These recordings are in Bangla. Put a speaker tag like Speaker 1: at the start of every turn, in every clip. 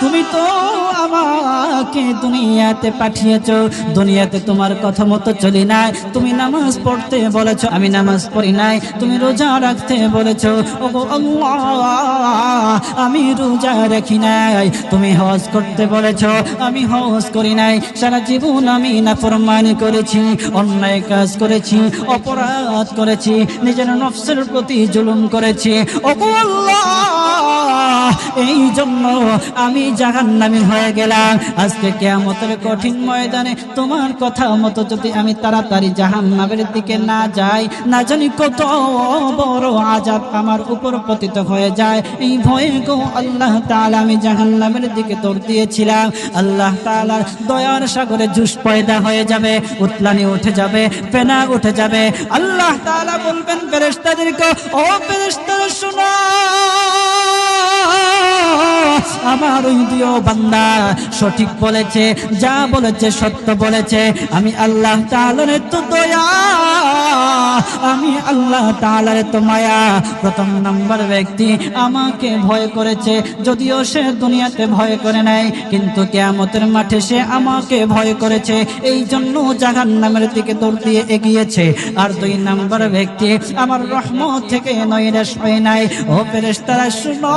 Speaker 1: তুমি তো আমাকে দুনিয়াতে পাঠিয়েছ। দুনিয়াতে তোমার কথা মতো চলি নাই। তুমি নামাজ পড়তে বলেছ, আমি নামাজ পড়ি নাই। তুমি রোজা রাখতে বলেছ, ওগো আমি রোজা রাখি নাই। তুমি হজ করতে বলেছ, আমি হজ করি নাই। সারা জীবন আমি নাফরমানি করেছি, অন্যায় কাজ করেছি, অপরাধ করেছি, নিজের নফসের প্রতি জুলুম করেছি। ওগো আল্লাহ এই জন্য আমি জাহান্নামী হয়ে গেলাম। আজকে কেয়ামতের কঠিন ময়দানে তোমার কথা মতো যদি আমি তাড়াতাড়ি জাহান্নামের দিকে না যাই, না জানি কত বড় আজাব আমার উপর পতিত হয়ে যায়। এই ভয়ে গো আল্লাহ তাআলা আমি জাহান্নামের দিকে তোর দিয়েছিলাম। আল্লাহ তাআলার দয়ার সাগরে জুস পয়দা হয়ে যাবে, উতলানি উঠে যাবে, পেনা উঠে যাবে। আল্লাহ তাআলা বলবেন, ফেরেশতাদেরকে, ও ফেরেশতারা, শোনো। আমার ওই দিও বান্দা সঠিক বলেছে, যা বলেছে, সত্য বলেছে। আমি আল্লাহ তাআলার তো দয়া, আমি আল্লাহ তাআলার তো মায়া। প্রথম নাম্বার ব্যক্তি আমাকে ভয় করেছে, যদিও সে দুনিয়াতে ভয় করে নাই, কিন্তু কেয়ামতের মাঠে সে আমাকে ভয় করেছে। এই জন্য জাহান নামের দিকে দৌড় দিয়ে এগিয়েছে। আর দুই নাম্বার ব্যক্তি আমার রহমত থেকে নৈরাশ হয় নাই। ও ফেরেশতারা, শুনো।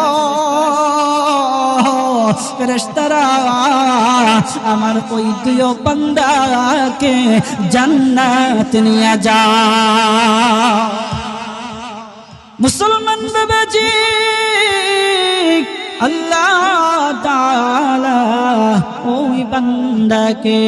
Speaker 1: আমার ওই দুই বান্দাকে জান্নাত নিয়ে যা। মুসলমান বাবাজি আল্লাহ বান্দাকে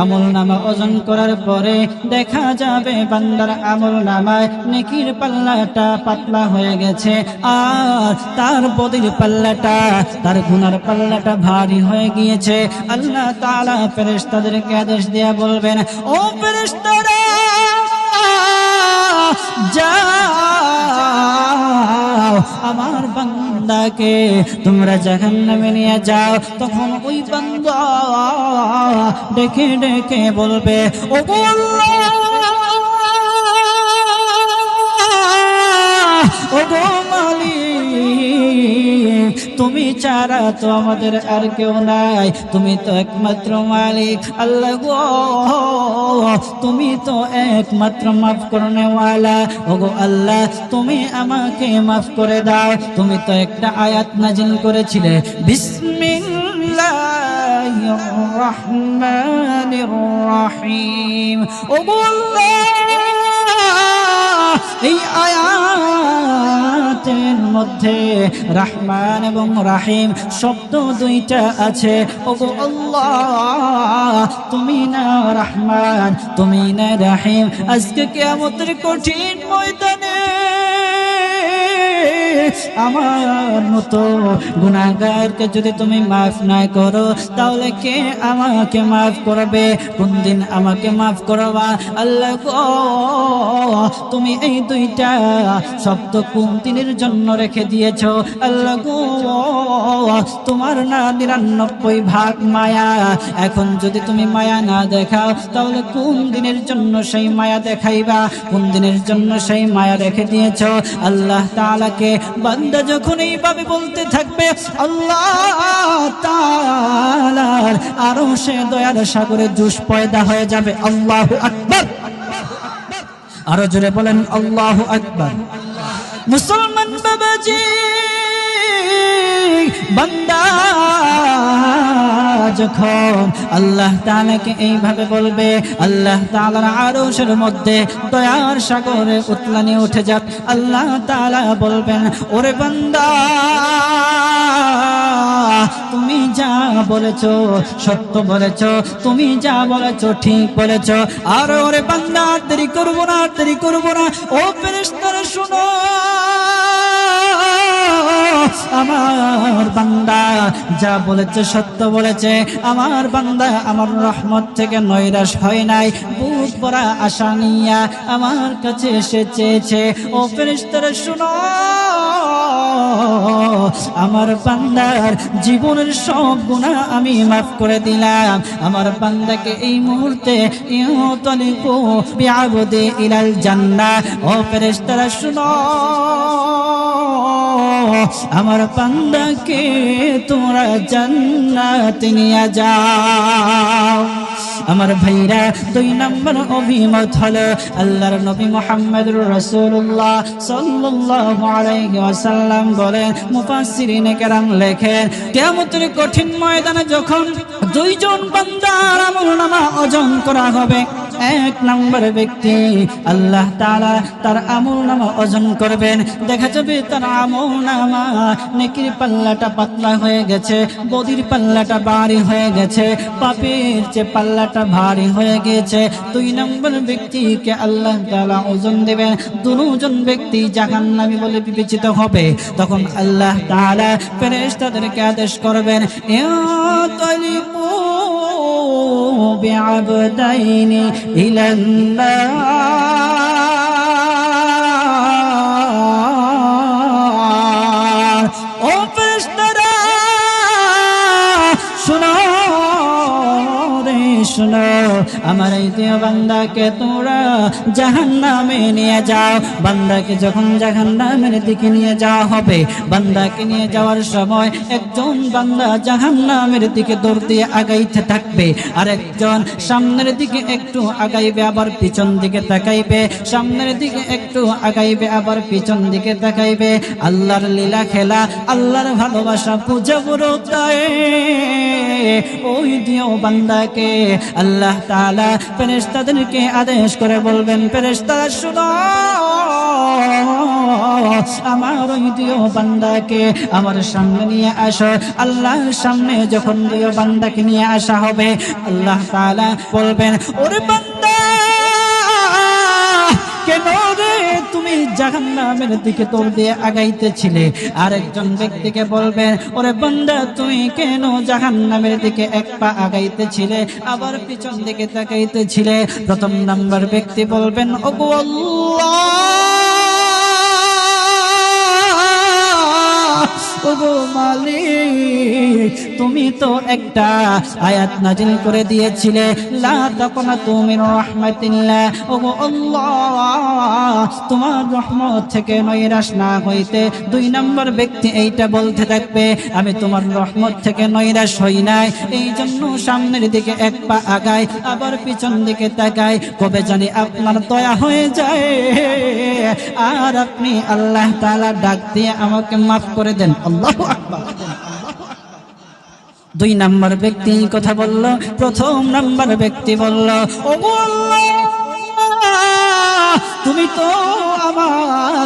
Speaker 1: আমল নামা ওজন করার পরে দেখা যাবে বান্দার আমল নামায় নেকির পাল্লাটা পাতলা হয়ে গেছে। আর তার বদির পাল্লাটা, তার গুনার পাল্লাটা ভারী হয়ে গিয়েছে। আল্লাহ তাআলা ফেরেশতাদেরকে আদেশ দেয়া বলবেন, ও ফেরেশতারা, যাও, আমার বান্দাকে তোমরা জাহান্নামে নিয়ে যাও তখন ওই বান্দা ডেকে ডেকে বলবে ও আল্লাহ, ও তুমি ছাড়া তো আমাদের আর কেউ নাই। তুমি তো একমাত্র মালিক, আল্লাহ গো। তুমি তো একমাত্র মাফ করনেওয়ালা ওগো আল্লাহ, তুমি আমাকে মাফ করে দাও। তুমি তো একটা আয়াত নাজিল করেছিলে। রহিম। ওগো আল্লাহ, এই আয়াতের মধ্যে রাহমান এবং রাহিম শব্দ দুইটা আছে। ওগো আল্লাহ, তুমি না রহমান, তুমি না রাহিম। আজকে কেমন কঠিন ময়দানে আমার মতো গুণাগারকে যদি তুমি মাফ না করো, তাহলে কে আমাকে মাফ করবে? কোন দিন আমাকে মাফ করবা? আল্লাহ গো তুমি এই দুইটা শব্দ কোন দিনের জন্য রেখে দিয়েছ? আল্লাহ গো তোমার না নিরানব্বই ভাগ মায়া। এখন যদি তুমি মায়া না দেখাও, তাহলে কোন দিনের জন্য সেই মায়া দেখাইবা? কোন দিনের জন্য সেই মায়া রেখে দিয়েছ? আল্লাহ তাআলাকে বান্দা যখন এইভাবে বলতে থাকবে, আল্লাহ তালার আরও সে দয়ার সাগরে জুস পয়দা হয়ে যাবে। আল্লাহ আকবর। আরও জোরে বলেন, আল্লাহ আকবর। মুসলমান বাবাজি বান্দা, যখন আল্লাহ তাআলাকে এইভাবে বলবে, আল্লাহ তাআলার আরশের মধ্যে দয়ার সাগরে উতলানি উঠে যাক, আল্লাহ তাআলা বলবেন, ওরে বান্দা, তুমি যা বলেছ সত্য বলেছ, তুমি যা বলেছ ঠিক বলেছ, আর ওরে বান্দা, দেরি করব না, দেরি করব না, ও ফেরেশতারা শুনো। আমার বান্দা যা বলেছে, সত্য বলেছে। আমার বান্দা আমার রহমত থেকে নৈরাশ হয় নাই। বুক পরা আশা নিয়া আমার কাছে এসে চেয়েছে। ও ফেরেশতারা, শুনো, আমার বান্দার জীবনের সব গুণা আমি মাফ করে দিলাম। আমার বান্দাকে এই মুহূর্তে ইউতলিকু বিআবদি ইলাল জান্নাহ। ও ফেরেশতারা, শুনো আমার বান্দাকে তোমরা জান্নাত নিয়ে যাও। আমার ভাইরা, দুই নম্বর অভিমত হলো আল্লাহর নবী মোহাম্মদ রসুল্লাহ সাল্লাল্লাহু আলাইহি ওয়াসাল্লাম বলেন, মুফাসসিরিনে কেরাম লেখেন কিয়ামতের কঠিন ময়দানে যখন দুইজন বান্দার আমল নামা ওজন করা হবে এক নম্বর ব্যক্তি। আল্লাহ তারা তার আমল নামা ওজন করবেন। দেখা যাবে তার আমল নামা নেকির পাল্লাটা পাতলা হয়ে গেছে, বদির পাল্লাটা ভারী হয়ে গেছে, পাপের যে পাল্লাটা ভারী হয়ে গেছে। দুই নম্বর ব্যক্তিকে আল্লাহ তালা ওজন দেবেন। দুজন ব্যক্তি জাহান্নামী বলে বিবেচিত হবে। তখন আল্লাহ তাআলা ফেরেশতাদেরকে আদেশ করবেন, এ بعبدين إلى النار. আমার এই দেহ বান্দাকে তোরা জাহান নামে নিয়ে যাও। বান্দাকে যখন জাহান নামের দিকে নিয়ে যাওয়া হবে, বান্দাকে নিয়ে যাওয়ার সময় একজন বান্দা জাহান নামের দিকে দৌড় দিয়ে আগাইতে থাকবে আর একজন সামনের দিকে একটু আগাইবে, আবার পিছন দিকে তাকাইবে, সামনের দিকে একটু আগাইবে, আবার পিছন দিকে তাকাইবে। আল্লাহর লীলা খেলা, আল্লাহর ভালোবাসা পূজা পুরোটায় ওই দিও বান্দাকে আল্লাহ তাআলা ফেরেস্তাদেরকে আদেশ করে বলবেন ফেরেস্তা শুনো। আমার ওই দিও বান্দাকে আমার সামনে নিয়ে আসো। আল্লাহর সামনে যখন দিও বান্দাকে নিয়ে আসা হবে, আল্লাহ তাআলা বলবেন, ওরে বান্দা তুমি জাহান্নামের দিকে তোর দিয়ে আগাইতেছিলে। আরেকজন ব্যক্তিকে বলবেন ওরে বন্দা তুই কেন জাহান্নামের দিকে এক পা আগাইতেছিলে, আবার পিছন দিকে তাকাইতেছিলে? প্রথম নাম্বার ব্যক্তি বলবেন, ওগো মালিক। তুমি তো একটা আয়াত নাজিল করে দিয়েছিলে। তুমি তোমার রহমত থেকে নৈরাশ না হইতে দুই নম্বর ব্যক্তি এইটা বলতে থাকবে, আমি তোমার রহমত থেকে নৈরাশ হই নাই। এই জন্য সামনের দিকে এক পা আগাই আবার পিছন দিকে তাকাই কবে জানি আপনার দয়া হয়ে যায়। আর আপনি আল্লাহ তাআলা ডাক দিয়ে আমাকে মাফ করে দেন। আল্লাহু দুই নাম্বার ব্যক্তি কথা বলল প্রথম নাম্বার ব্যক্তি বলল ও তুমি তো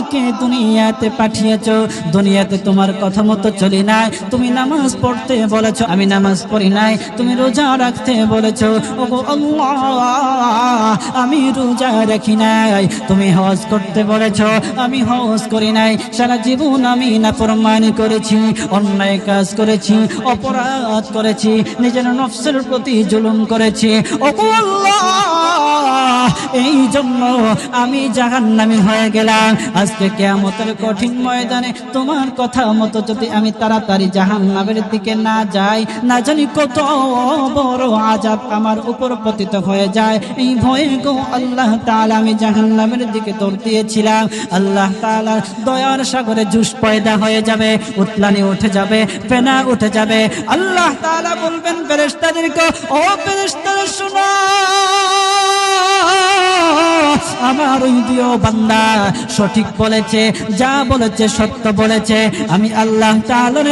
Speaker 1: আমাকে দুনিয়াতে পাঠিয়েছো। দুনিয়াতে তোমার কথা মতো চলি নাই। তুমি নামাজ পড়তে বলেছ, আমি নামাজ পড়ি নাই। তুমি রোজা রাখতে বলেছ ও গো আল্লাহ, আমি রোজা রাখি নাই। তুমি হজ করতে বলেছ, আমি হজ করি নাই। সারা জীবন আমি নাফরমানি করেছি, অন্যায় কাজ করেছি, অপরাধ করেছি, নিজের নফসের প্রতি জুলুম করেছি। ও আল্লাহ এই জন্য আমি জাহান্নামি হয়ে গেলাম। আজকে কেয়ামতের কঠিন ময়দানে তোমার কথা মতো যদি আমি তাড়াতাড়ি জাহান্নামের দিকে না যাই, না জানি কত বড় আজাব আমার উপর পতিত হয়ে যায়। এই ভয়ে গো আল্লাহ তাআলা আমি জাহান্নামের দিকে দৌড় দিয়েছিলাম। আল্লাহ তাআলা দয়ার সাগরে জুস পয়দা হয়ে যাবে, উতলানি উঠে যাবে, ফেনা উঠে যাবে। আল্লাহ তাআলা বলবেন, ফেরেশতাদেরকে, ও ফেরেশতারা শোনো। আমার ওই বান্দা সঠিক বলেছে যা বলেছে সত্য বলেছে। আমি আল্লাহ তাআলার